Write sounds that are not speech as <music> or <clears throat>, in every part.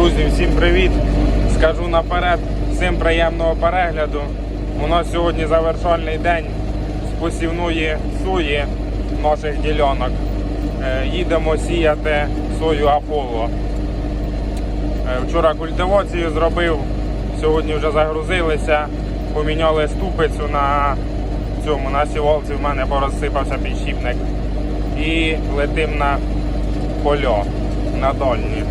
Друзі, всім привіт! Скажу наперед, всім приємного перегляду. У нас сьогодні завершальний день з посівної сої наших ділянок. Е, Їдемо сіяти сою Аполло. Е, Вчора культивацію зробив, сьогодні вже загрузилися, поміняли ступицю на цьому на сівалці, в мене порозсипався підшипник. І летим на поля на дальні.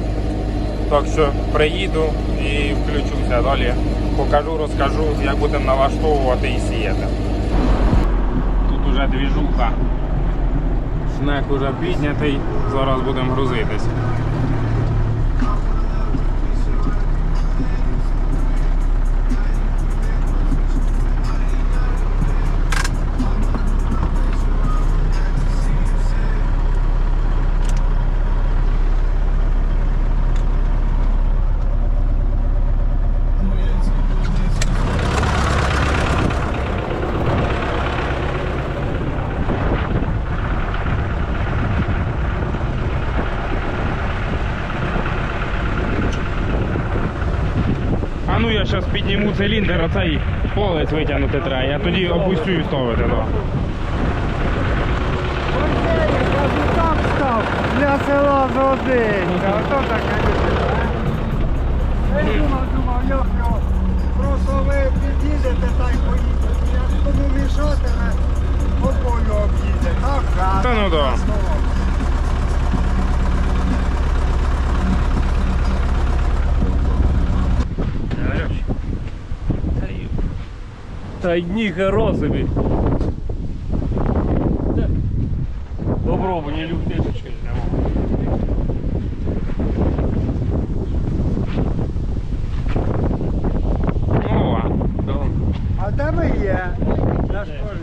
Так що приїду і включуся далі. Покажу, розкажу, як будемо налаштовувати і сіяти. Тут уже двіжуха. Снег уже піднятий, зараз будемо грузитись. Зараз циліндр, оцей полець витягнути треба, я тоді опустю і ставити. Да. Там став для села Золотинська. Ото таке. Я думав, думав, як. Просто ви під'їдете та й поїдете. Я ж мішатиме, по полю об'їде. Так, так. Та ну да. Та й ніхера собі. Добро, мені люфтишечки нема. Ну, а, да. А де ви є? На школі.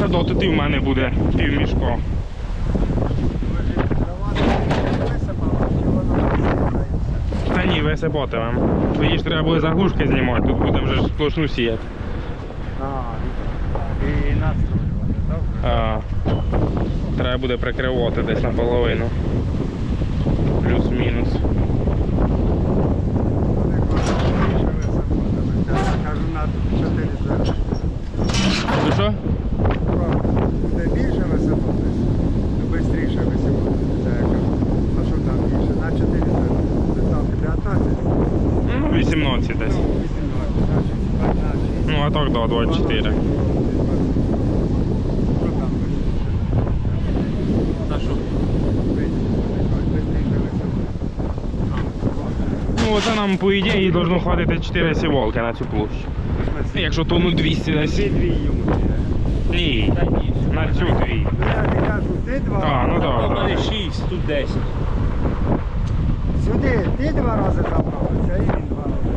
Та да, буде півмішко. Та ні, висипатимем. Тоді ж треба буде заглушки знімати, тут будемо вже сплошну сіяти. І настроювати, добре? Треба буде прикривати десь наполовину. Плюс-мінус. Кажу, на 4 зерна. Ну що? Буде більше висипати, то швидше висипати. Це я кажу. А що там більше? На 4 зерна. Це там 15. Ну, 18 десь. 18, значить 15. Ну, а так, да, 24. Що там висипати? Та що? Ну, оце нам, по ідеї, должно хватити 4 сіволки на цю площу. Якщо тонну 200 десь. Дві-дві. Ні, на цю дві. Ну я не кажу, ти два. А, ну так, так. 6, тут 10. Сюди, ти два рази заправився, і він два рази.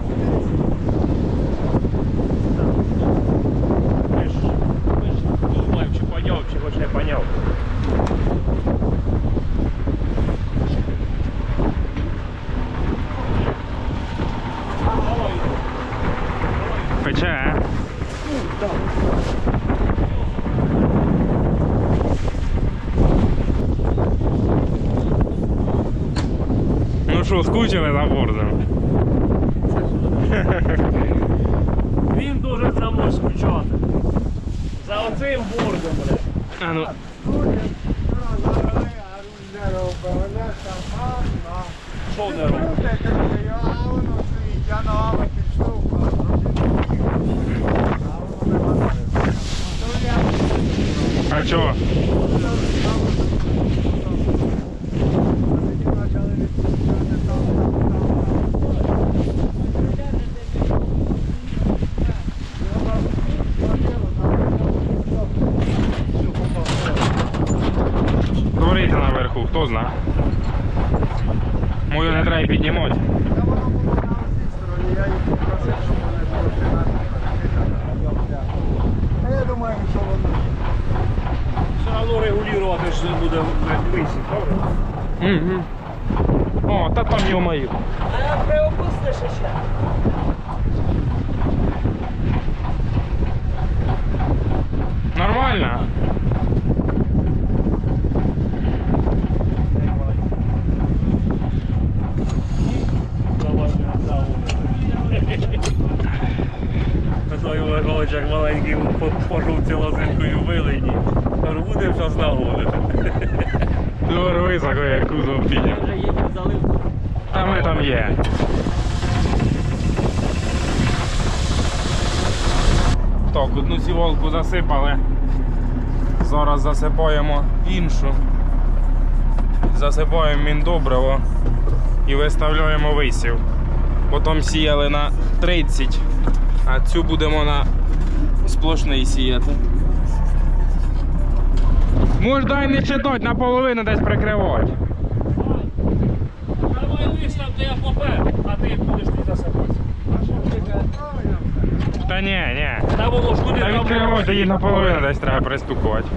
Ми ж, ми ж думаємо, чи поняв, чи хоч не поняв. Пече, а? Ну за бордом. Він дуже за мною скучати. За оцим бордом, бля. А ну, Що не робить? а чого? Говорите наверху, хто знає. Мою не треба піднімати. Я їх попросив, щоб вони трохи нас А я думаю, що воно. Все одно регулювати ж буде висік, добре? Угу. О, та там його мою. А приопустиш ще. Нормально? Той Михайлович, як маленький по- пожовці лозинкою вилині. Кажу, буде зараз нагодити. Високо, як кузов підняв. вже її залив. Та ми там є. Так, одну сіволку засипали. Зараз засипаємо іншу. Засипаємо міндобриво і виставляємо висів. Потім сіяли на 30, а цю будемо на сплошний сіяти. Може дай не читати, наполовину десь прикривати. Давай вистав, ти я попер, а ти будеш тут засипати. Та ні, ні. Та воно ж куди Та відкривати її наполовину десь треба пристукувати.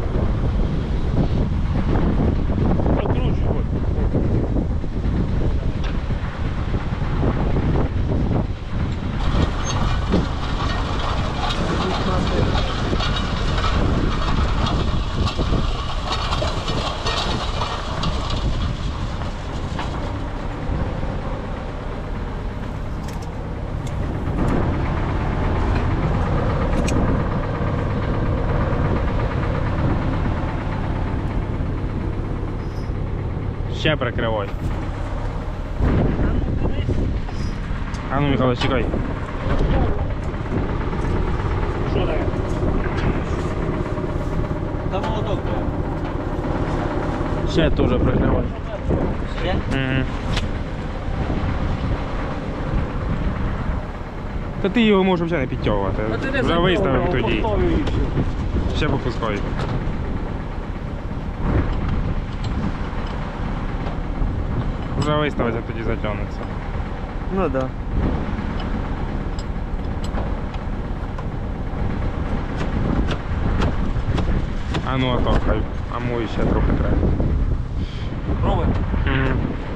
Ще прикривай. А ну, Михайло, чекай. Що таке? Там молоток. Ще теж прикривай. Ще? Угу. Та ти його можеш взагалі не підтягувати. Вже забив, виставимо тоді. Ще попускай. Вже виставиться, тоді затягнеться. Ну да. А ну а то хай. А мої ще трохи треба. Пробуй. Мгм. Ну,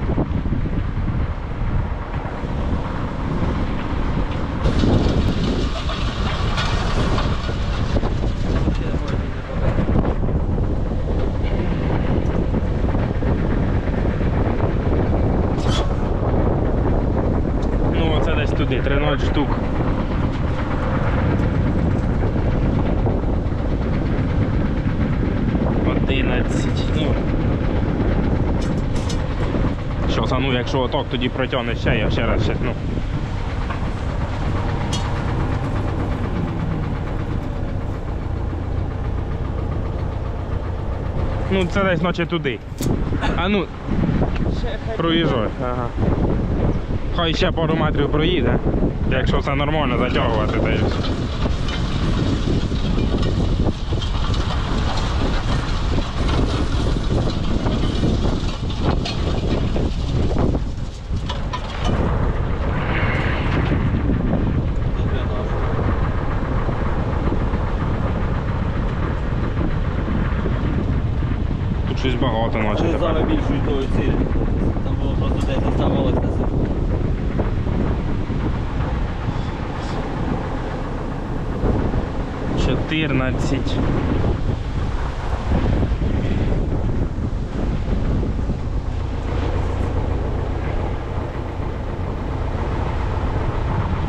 якщо отак, тоді протягне ще, я ще раз ще, ну. Ну, це десь наче туди. А ну, проїжджай. Ага. Хай ще пару метрів проїде. Якщо все нормально затягувати, то й все. Добре, наш. Тут Ми тепер. зараз більшою тою цілі. Там було просто десь себе. Чотирнадцять.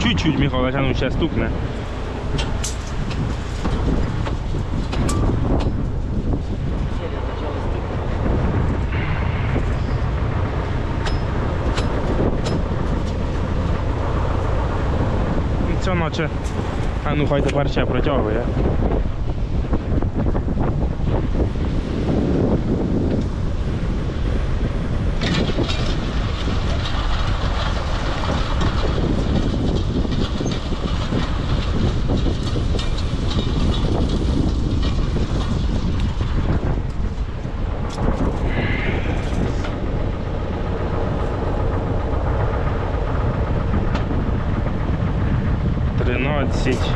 Чуть-чуть, Михайло, а ну ще стукне. Це наче. А ну хай тепер ще протягує. 10.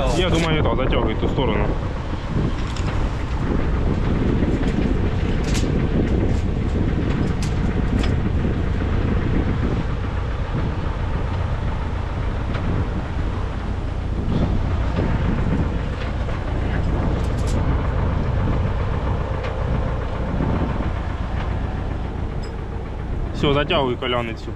делал? Я думаю, это затягивает ту сторону. Все, затягиваю коляны всю.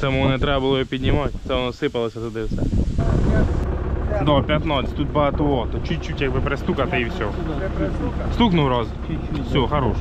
Тому не треба було його піднімати, це воно сипалося туди все. До 15, тут багато ото. Чуть-чуть якби пристукати і все. Стукнув раз. Все, хорош.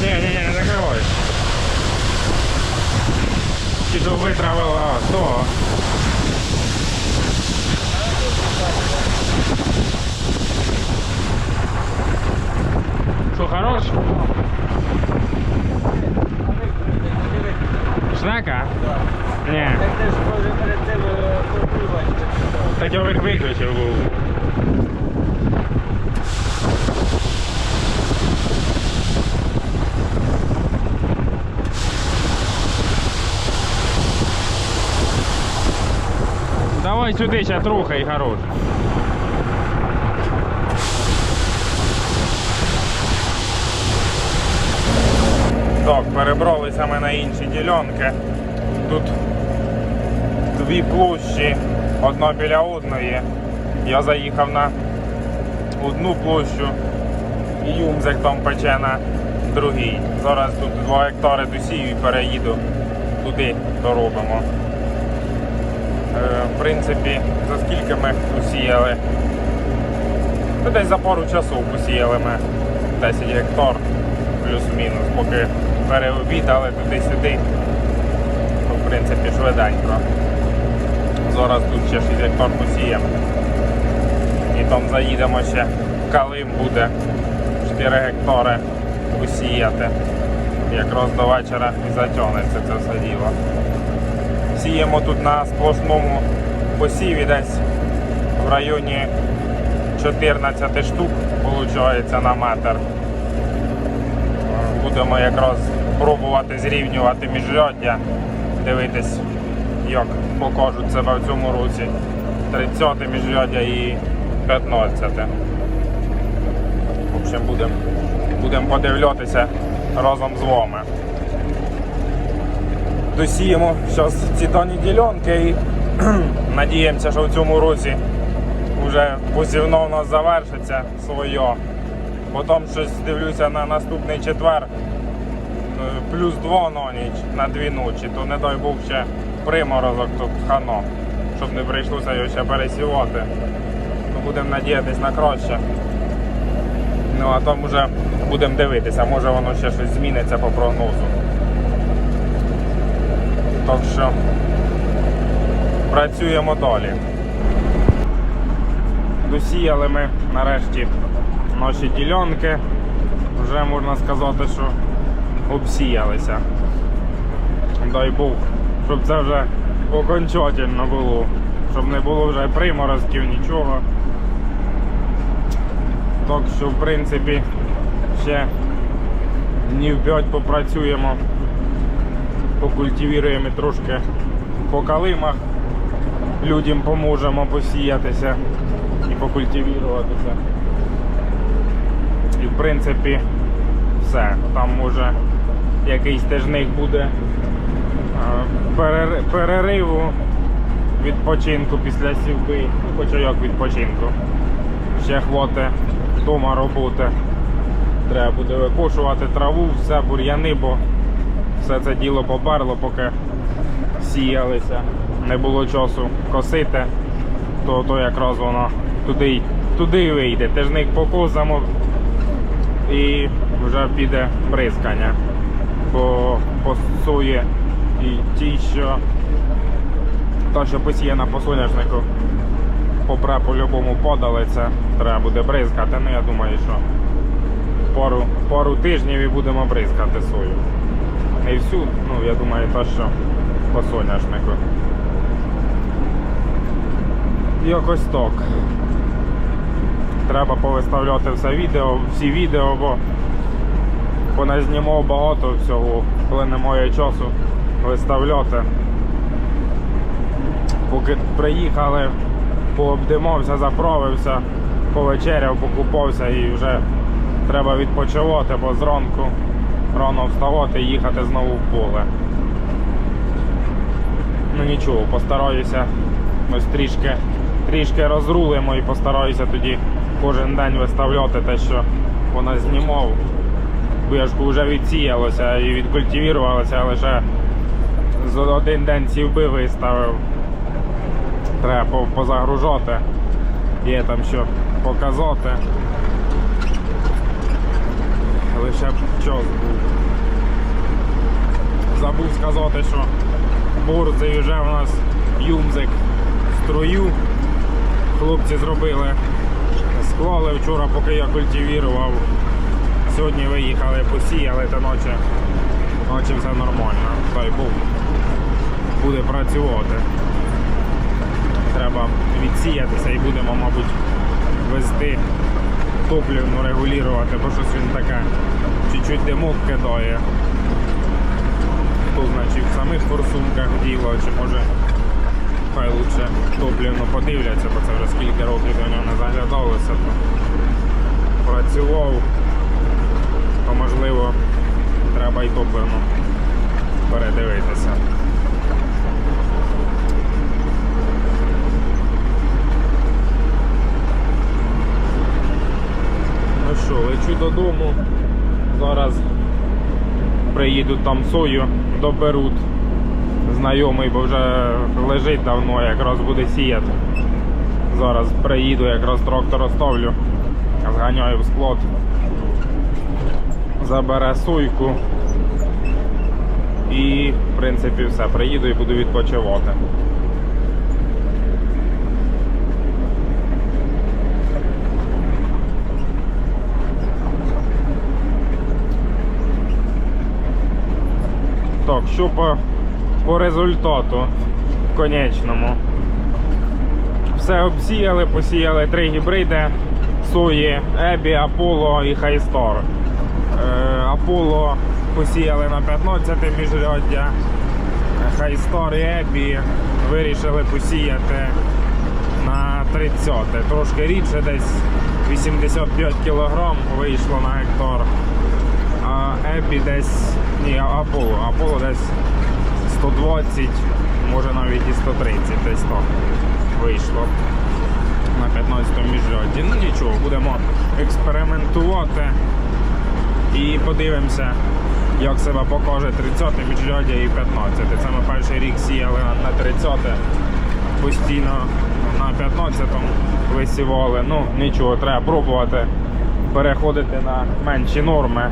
Ні, ні, ні, не закривай. Чи то витравила, а, то. Що, хорош? Шнака? Ні. Так ти ж може перед тим попливати. Так я їх виключив був. Давай сюди, трохи і хорош. Так, перебралися ми на інші ділянки. Тут дві площі, одна біля одної. Я заїхав на одну площу і юмзик там пече на другій. Зараз тут 2 гектари досію і переїду туди доробимо. Е, в принципі, за скільки ми посіяли? Та десь за пару часов посіяли ми 10 гектар плюс-мінус, поки переобідали туди-сюди. То, в принципі, швиденько. Зараз тут ще 6 гектар посіємо. І там заїдемо ще калим буде 4 гектари посіяти. Якраз до вечора і затягнеться це все діло. Сіємо тут на сплошному посіві десь в районі 14 штук, виходить, на метр. Будемо якраз пробувати зрівнювати міжряддя, дивитись, як покажуть себе в цьому році. 30 міжряддя і 15. В общем, будемо будем подивлятися разом з вами. Досіємо зараз ці дані ділянки і <clears throat> надіємося, що в цьому році вже посівно в нас завершиться своє. Потім щось дивлюся на наступний четвер, е, плюс 2 на ніч на дві ночі, то не дай Бог ще приморозок тут хано, щоб не прийшлося його ще пересівати. Ну, будемо надіятися на краще. Ну а там вже будемо дивитися, може воно ще щось зміниться по прогнозу. Так що працюємо далі. Досіяли ми нарешті наші ділянки. Вже можна сказати, що обсіялися. Дай Бог, щоб це вже окончательно було, щоб не було вже приморозків, нічого. Так що, в принципі, ще днів 5 попрацюємо, покультивіруємо трошки по калимах, людям поможемо посіятися і покультивіруватися. І в принципі все. Там може якийсь тижник буде е, перериву відпочинку після сівби, ну, хоча як відпочинку. Ще хватить вдома роботи. Треба буде викошувати траву, все бур'яни, бо все це діло поберло, поки сіялися. Не було часу косити, то, то якраз воно туди, туди вийде. Тижник покосимо і вже піде бризкання. Бо по сої і ті, що та, що посіяна по соняшнику, попре по-любому подалиться, треба буде бризкати. Ну я думаю, що пару, пару тижнів і будемо бризкати сою. Не всю, ну я думаю, то, що по соняшнику. Якось так. Треба повиставляти все відео, всі відео, бо поназнімав багато всього, коли немає часу виставляти. Поки приїхали, пообдимався, заправився, повечеряв, покупався і вже треба відпочивати, бо зранку рано вставати і їхати знову в поле. Ну нічого, постараюся ось трішки, трішки розрулимо і постараюся тоді кожен день виставляти те, що вона знімав. Бо вже відсіялося і відкультивірувалося, лише за один день сівби виставив. Треба позагружати. Є там що показати. Лише б час був. Забув сказати, що борзий вже у нас юмзик в строю. Хлопці зробили, склали вчора, поки я культивірував. Сьогодні виїхали, посіяли та ночі. Ночі все нормально. Дай Бог буде працювати. Треба відсіятися і будемо, мабуть, вести топливну регулювати, бо щось він таке чуть-чуть димок кидає. Хто значить в самих форсунках діло, чи може хай лучше топливно подивляться, бо це вже скільки років до нього не заглядалося, то працював, то можливо треба і топливно передивитися. Ну що, лечу додому. Зараз приїдуть там сою, доберуть. Знайомий, бо вже лежить давно, якраз буде сіяти. Зараз приїду, якраз трактор оставлю, зганяю в склад. Забере сойку. І, в принципі, все. Приїду і буду відпочивати. Так, що по, по результату конечному. Все обсіяли, посіяли три гібриди сої Ебі, Аполло і Хайстор. Е, Аполло посіяли на 15 міжряддя. Хайстор і Ебі вирішили посіяти на 30. Трошки рідше, десь 85 кг вийшло на гектар. А Ебі десь. Ні, Аполло. Аполло десь 120, може навіть і 130, десь так вийшло на 15-му міжряді. Ну нічого, будемо експериментувати і подивимося, як себе покаже 30 міжряддя і 15. Це ми перший рік сіяли на- на 30 постійно на 15-му висівали. Ну нічого, треба пробувати переходити на менші норми.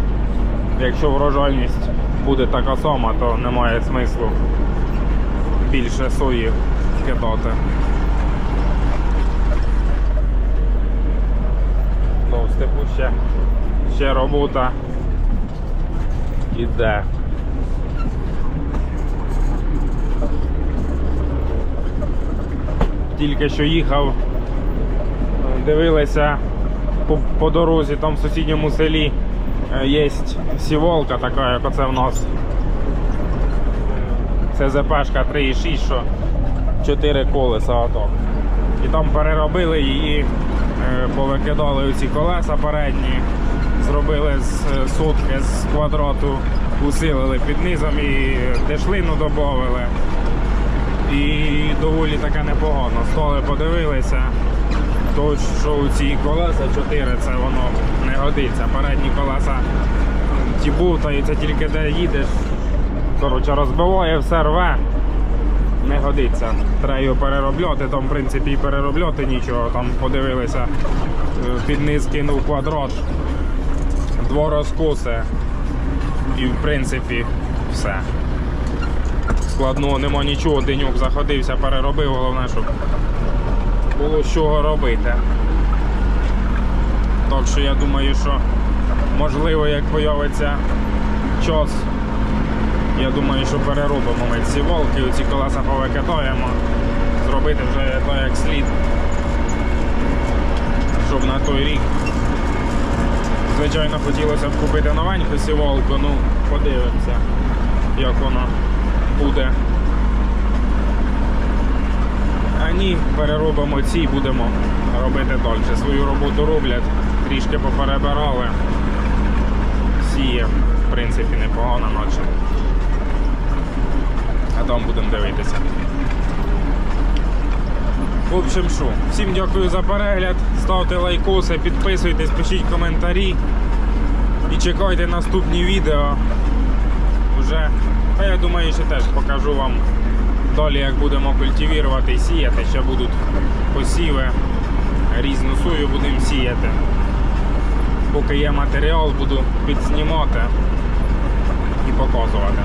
Якщо врожайність буде така сама, то немає смислу більше сої кидати. Ну, в степу ще, ще робота іде. Тільки що їхав, дивилися по, по дорозі, там в сусідньому селі є сіволка така, як оце в нас. Це ЗПшка 3,6, що 4 колеса ото. І там переробили її, е, повикидали ці колеса передні, зробили з е, сотки з квадрату, усилили під низом і дешлину додали. І доволі таке непогано. Столи подивилися, то що у ці колеса 4 це воно не годиться. Передні колеса ті бувтаються тільки де їдеш. Коротше, розбиває, все рве. Не годиться. Треба його переробляти, там в принципі і переробляти нічого. Там подивилися, е, під низ кинув квадрат, дворозкоси. І в принципі все. Складного нема нічого, денюк заходився, переробив, головне, щоб було з чого робити. Так що я думаю, що можливо, як з'явиться час, я думаю, що переробимо ми ці волки, ці колеса повикидаємо, зробити вже так як слід, щоб на той рік. Звичайно, хотілося б купити новеньку сіволку, ну подивимося, як вона буде. А переробимо ці і будемо робити далі. Свою роботу роблять, трішки поперебирали. Сіє, в принципі, непогано наче. А там будемо дивитися. В общем, що, всім дякую за перегляд. Ставте лайкоси, підписуйтесь, пишіть коментарі. І чекайте наступні відео. Уже, та я думаю, ще теж покажу вам далі, як будемо культивувати і сіяти. Ще будуть посіви. Різну сою будемо сіяти. Поки є матеріал, буду підснімати і показувати.